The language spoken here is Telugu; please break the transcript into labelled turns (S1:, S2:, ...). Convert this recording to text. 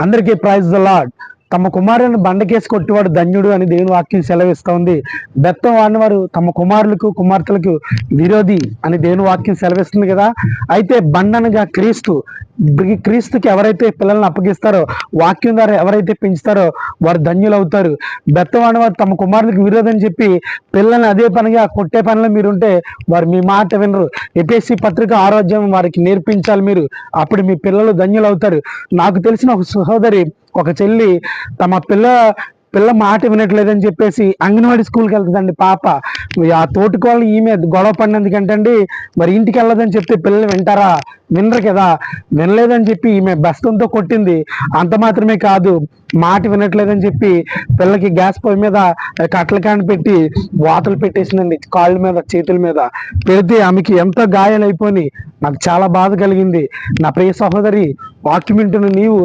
S1: అందరికీ ప్రైజ్ ద లాడ్ తమ కుమారులను బండకేసి కొట్టివాడు ధన్యుడు అని దేవుని వాక్యం సెలవిస్తోంది బెత్తం వాడినవారు తమ కుమారులకు కుమార్తెలకు విరోధి అని దేవుని వాక్యం సెలవిస్తుంది కదా. అయితే బండనగా క్రీస్తు క్రీస్తుకి ఎవరైతే పిల్లల్ని అప్పగిస్తారో వాక్యం ద్వారా ఎవరైతే పెంచుతారో వారు ధన్యులు అవుతారు. బెత్తవాడిన వారు తమ కుమారులకు విరోధం అని చెప్పి పిల్లల్ని అదే పనిగా కొట్టే పనిలో మీరుంటే వారు మీ మాట వినరు. ఎపిఎస్సి పత్రిక ఆరోగ్యం వారికి నేర్పించాలి మీరు. అప్పుడు మీ పిల్లలు ధన్యులు అవుతారు. నాకు తెలిసిన ఒక సహోదరి ఒక చెల్లి తమ పిల్ల పిల్ల మాట వినట్లేదని చెప్పేసి అంగన్వాడీ స్కూల్కి వెళ్తుందండి పాప. ఆ తోటికోళ్ళు ఈమె గొడవ పడినందుకంటండి మరి ఇంటికి వెళ్ళదని చెప్తే పిల్లలు వింటారా? వినరు కదా. వినలేదని చెప్పి ఈమె బస్తంతో కొట్టింది. అంత మాత్రమే కాదు మాట వినట్లేదని చెప్పి పిల్లకి గ్యాస్ పొయ్యి మీద కట్టల కాని పెట్టి వాతలు పెట్టేసిందండి కాళ్ళ మీద చేతుల మీద. పెడితే ఆమెకి ఎంతో గాయాలైపోయి నాకు చాలా బాధ కలిగింది. నా ప్రియ సహోదరి వాక్యం నీవు